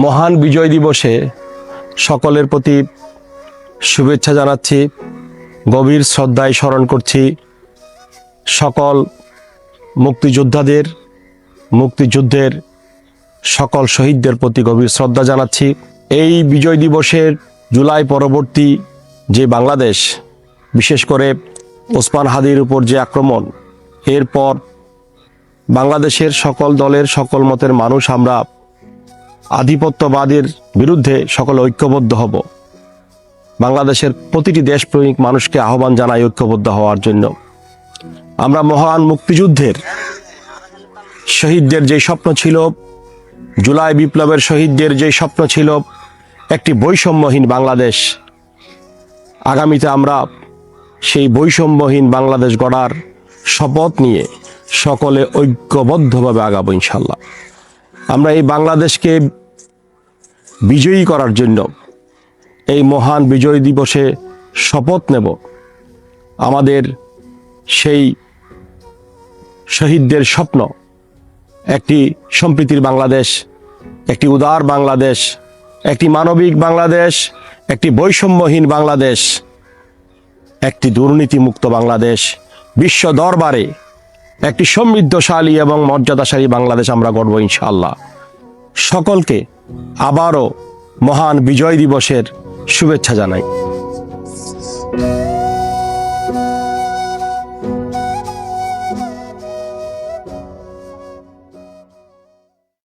মহান বিজয় দিবসে সকলের প্রতি শুভেচ্ছা জানাচ্ছি, গভীর শ্রদ্ধায় স্মরণ করছি সকল মুক্তিযোদ্ধাদের, মুক্তিযুদ্ধের সকল শহীদদের প্রতি গভীর শ্রদ্ধা জানাচ্ছি। এই বিজয় দিবসের জুলাই পরবর্তী যে বাংলাদেশ, বিশেষ করে ওসমান হাদির উপর যে আক্রমণ, এরপর বাংলাদেশের সকল দলের সকল মতের মানুষ আমরা আধিপত্যবাদের বিরুদ্ধে সকলে ঐক্যবদ্ধ হব। বাংলাদেশের প্রতিটি দেশপ্রেমিক মানুষকে আহ্বান জানাই ঐক্যবদ্ধ হওয়ার জন্য। আমরা মহান মুক্তিযুদ্ধের শহীদদের যে স্বপ্ন ছিল, জুলাই বিপ্লবের শহীদদের যে স্বপ্ন ছিল, একটি বৈষম্যহীন বাংলাদেশ, আগামীতে আমরা সেই বৈষম্যহীন বাংলাদেশ গড়ার শপথ নিয়ে সকলে ঐক্যবদ্ধভাবে আগাবো ইনশাল্লাহ। আমরা এই বাংলাদেশকে বিজয়ী করার জন্য এই মহান বিজয় দিবসে শপথ নেব। আমাদের সেই শহীদদের স্বপ্ন, একটি সম্প্রীতির বাংলাদেশ, একটি উদার বাংলাদেশ, একটি মানবিক বাংলাদেশ, একটি বৈষম্যহীন বাংলাদেশ, একটি দুর্নীতিমুক্ত বাংলাদেশ, বিশ্ব দরবারে একটি সমৃদ্ধশালী এবং মর্যাদাশালী বাংলাদেশ আমরা গড়ব ইনশাআল্লাহ। সকলকে আবারও মহান বিজয় দিবসের শুভেচ্ছা জানাই।